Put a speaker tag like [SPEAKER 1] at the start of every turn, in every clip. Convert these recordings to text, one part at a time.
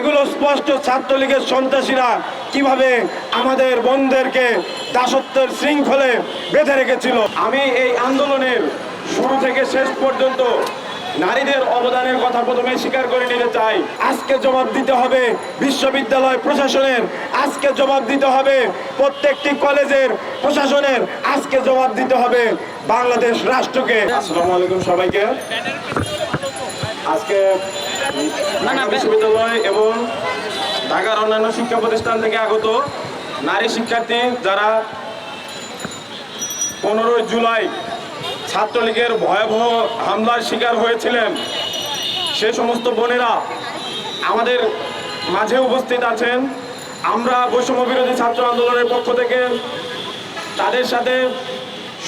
[SPEAKER 1] এগুলো স্পষ্ট ছাত্রলীগের সন্ত্রাসীরা কীভাবে আমাদের বোনদেরকে দাসত্বের শৃঙ্খলে বেঁধে রেখেছিল? আমি এই আন্দোলনের শুরু থেকে শেষ পর্যন্ত নারীদের অবদানের কথা প্রথমে স্বীকার করে নিতে চাই। আজকে জবাব দিতে হবে বিশ্ববিদ্যালয় প্রশাসনের, আজকে জবাব দিতে হবে প্রত্যেকটি কলেজের প্রশাসনের, আজকে জবাব দিতে হবে বাংলাদেশ রাষ্ট্রকে। আসসালামু আলাইকুম সবাইকে। আজকে ঢাকা বিশ্ববিদ্যালয় এবং ঢাকার অন্যান্য শিক্ষা প্রতিষ্ঠান থেকে আগত নারী শিক্ষার্থী যারা পনেরোই জুলাই ছাত্রলীগের ভয়াবহ হামলার শিকার হয়েছিলেন, সে সমস্ত বোনেরা আমাদের মাঝে উপস্থিত আছেন। আমরা বৈষম্য বিরোধী ছাত্র আন্দোলনের পক্ষ থেকে তাদের সাথে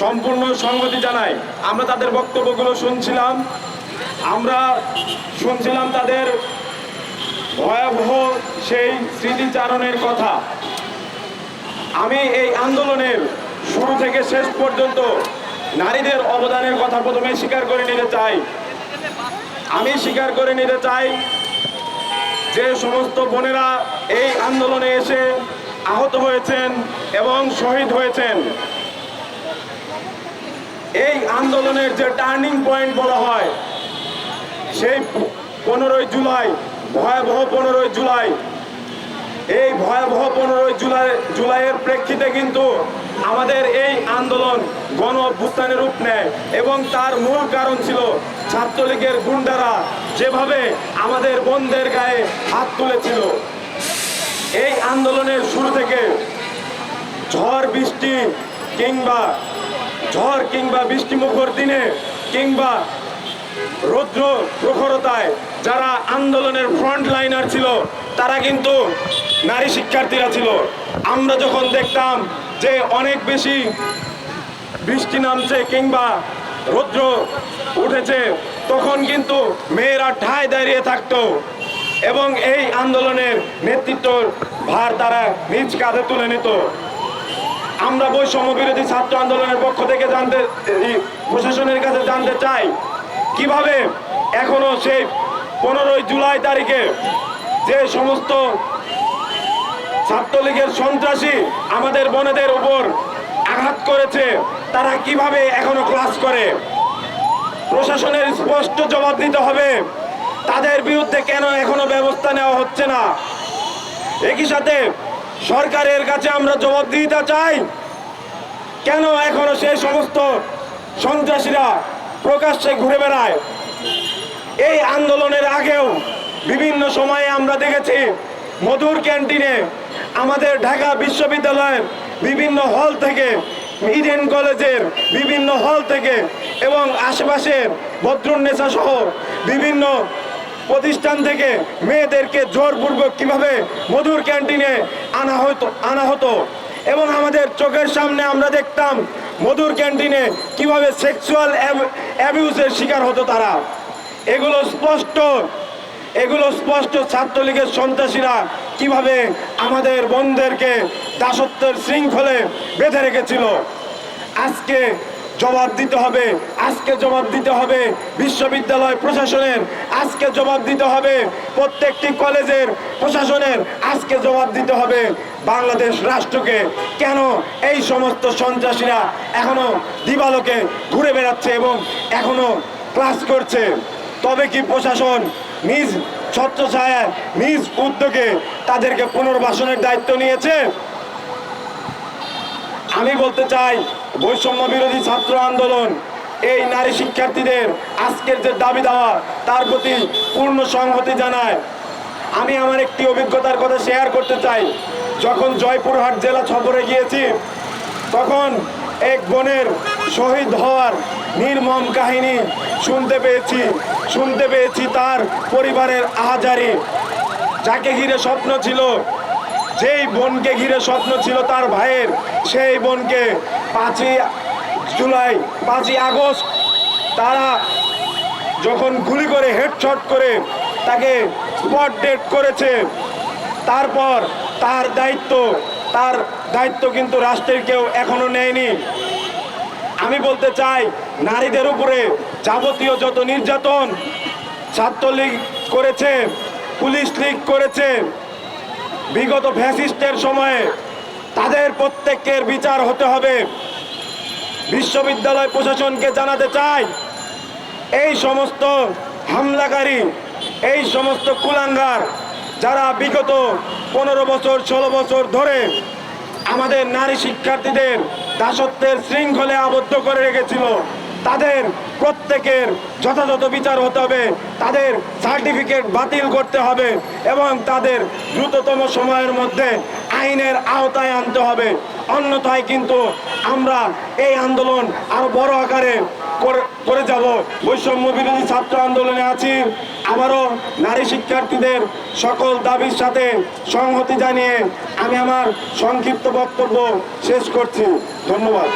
[SPEAKER 1] সম্পূর্ণ সংগতি জানাই। আমরা তাদের বক্তব্যগুলো শুনছিলাম। আমরা শুনছিলাম তাদের ভয়াবহ সেই স্মৃতিচারণের কথা। আমি এই আন্দোলনের শুরু থেকে শেষ পর্যন্ত নারীদের অবদানের কথা প্রথমে স্বীকার করে নিতে চাই। আমি স্বীকার করে নিতে চাই যে সমস্ত বোনেরা এই আন্দোলনে এসে আহত হয়েছেন এবং শহীদ হয়েছেন। এই আন্দোলনের যে টার্নিং পয়েন্ট বলা হয় সেই পনেরোই জুলাই, ভয়াবহ পনেরোই জুলাই। এই ভয়াবহ পনেরোই জুলাই, জুলাইয়ের প্রেক্ষিতে কিন্তু আমাদের এই আন্দোলন গণ অভ্যুত্থানের রূপ নেয় এবং তার মূল কারণ ছিল ছাত্রলীগের গুন্ডারা যেভাবে আমাদের বোনদের গায়ে হাত তুলেছিল। এই আন্দোলনের শুরু থেকে ঝড় বৃষ্টি কিংবা ঝড় কিংবা বৃষ্টি মুখর দিনে কিংবা রৌদ্র প্রখরতায় যারা আন্দোলনের ফ্রন্ট লাইনার ছিল, তারা কিন্তু নারী শিক্ষার্থীরা ছিল। আমরা যখন দেখতাম যে অনেক বেশি বৃষ্টি নামছে কিংবা রৌদ্র উঠেছে, তখন কিন্তু মেয়েরা ঠায় দাঁড়িয়ে থাকতো এবং এই আন্দোলনের নেতৃত্ব ভার তারা নিজ কাঁধে তুলে নিত। আমরা বৈষম্য বিরোধী ছাত্র আন্দোলনের পক্ষ থেকে জানতে প্রশাসনের কাছে জানতে চাই কীভাবে এখনও সেই পনেরোই জুলাই তারিখে যে সমস্ত ছাত্রলীগের সন্ত্রাসী আমাদের বনেদের উপর আঘাত করেছে, তারা কীভাবে এখনও ক্লাস করে? প্রশাসনের স্পষ্ট জবাব দিতে হবে, তাদের বিরুদ্ধে কেন এখনও ব্যবস্থা নেওয়া হচ্ছে না? একই সাথে সরকারের কাছে আমরা জবাব দিতে চাই, কেন এখনও সেই সমস্ত সন্ত্রাসীরা প্রকাশ্যে ঘুরে বেড়ায়। এই আন্দোলনের আগেও বিভিন্ন সময়ে আমরা দেখেছি, মধুর ক্যান্টিনে আমাদের ঢাকা বিশ্ববিদ্যালয়ের বিভিন্ন হল থেকে, ইডেন কলেজের বিভিন্ন হল থেকে এবং আশেপাশের ভদ্রুন্নেসা সহ বিভিন্ন প্রতিষ্ঠান থেকে মেয়েদেরকে জোরপূর্বক কীভাবে মধুর ক্যান্টিনে আনা হতো আনা হতো। এবং আমাদের চোখের সামনে আমরা দেখতাম মধুর ক্যান্টিনে কীভাবে সেক্সুয়াল অ্যাবিউজের শিকার হতো তারা? এগুলো স্পষ্ট। এগুলো স্পষ্ট ছাত্রলীগের সন্ত্রাসীরা কীভাবে আমাদের বোনদেরকে দাসত্বের শৃঙ্খলে বেঁধে রেখেছিল? আজকে জবাব দিতে হবে, আজকে জবাব দিতে হবে বিশ্ববিদ্যালয় প্রশাসনের, আজকে জবাব দিতে হবে প্রত্যেকটি কলেজের প্রশাসনের, আজকে জবাব দিতে হবে বাংলাদেশ রাষ্ট্রকে কেন এই সমস্ত সন্ত্রাসীরা এখনও দিবালোকে ঘুরে বেড়াচ্ছে এবং এখনও ক্লাস করছে? তবে কি প্রশাসন নিজ ছত্রছায়ার নিজ উদ্যোগে তাদেরকে পুনর্বাসনের দায়িত্ব নিয়েছে? আমি বলতে চাই, বৈষম্য বিরোধী ছাত্র আন্দোলন, এই নারী শিক্ষার্থীদের আজকের যে দাবি দেওয়া, তার প্রতি পূর্ণ সংহতি জানায়। আমি আমার একটি অভিজ্ঞতার কথা শেয়ার করতে চাই। যখন জয়পুরহাট জেলা সফরে গিয়েছি, তখন এক বোনের শহীদ হওয়ার নির্মম কাহিনী শুনতে পেয়েছি। শুনতে পেয়েছি তার পরিবারের আহাজারি। যাকে ঘিরে স্বপ্ন ছিল, যেই বোনকে ঘিরে স্বপ্ন ছিল তার ভাইয়ের, সেই বোনকে পাঁচই জুলাই, পাঁচই আগস্ট তারা যখন গুলি করে হেডশট করে তাকে স্পট ডেট করেছে, তারপর তার দায়িত্ব তার দায়িত্ব কিন্তু রাষ্ট্রের কেউ এখনও নেয়নি। আমি বলতে চাই, নারীদের উপরে যাবতীয় যত নির্যাতন ছাত্রলীগ করেছে, পুলিশ লীগ করেছে, বিগত ফ্যাসিস্টের সময়ে তাদের প্রত্যেকের বিচার হতে হবে। বিশ্ববিদ্যালয় প্রশাসনকে জানাতে চাই, এই সমস্ত হামলাকারী, এই সমস্ত কুলাঙ্গার যারা বিগত পনেরো বছর, ষোলো বছর ধরে আমাদের নারী শিক্ষার্থীদের দাসত্বের শৃঙ্খলে আবদ্ধ করে রেখেছিল, তাদের প্রত্যেকের যথাযথ বিচার হতে হবে, তাদের সার্টিফিকেট বাতিল করতে হবে এবং তাদের দ্রুততম সময়ের মধ্যে আইনের আওতায় আনতে হবে। অন্যথায় কিন্তু আমরা এই আন্দোলন আরও বড় আকারে করে- করে যাব। বৈষম্য বিরোধী ছাত্র আন্দোলনে আছি। আবারও নারী শিক্ষার্থীদের সকল দাবির সাথে সংহতি জানিয়ে আমি আমার সংক্ষিপ্ত বক্তব্য শেষ করছি। ধন্যবাদ।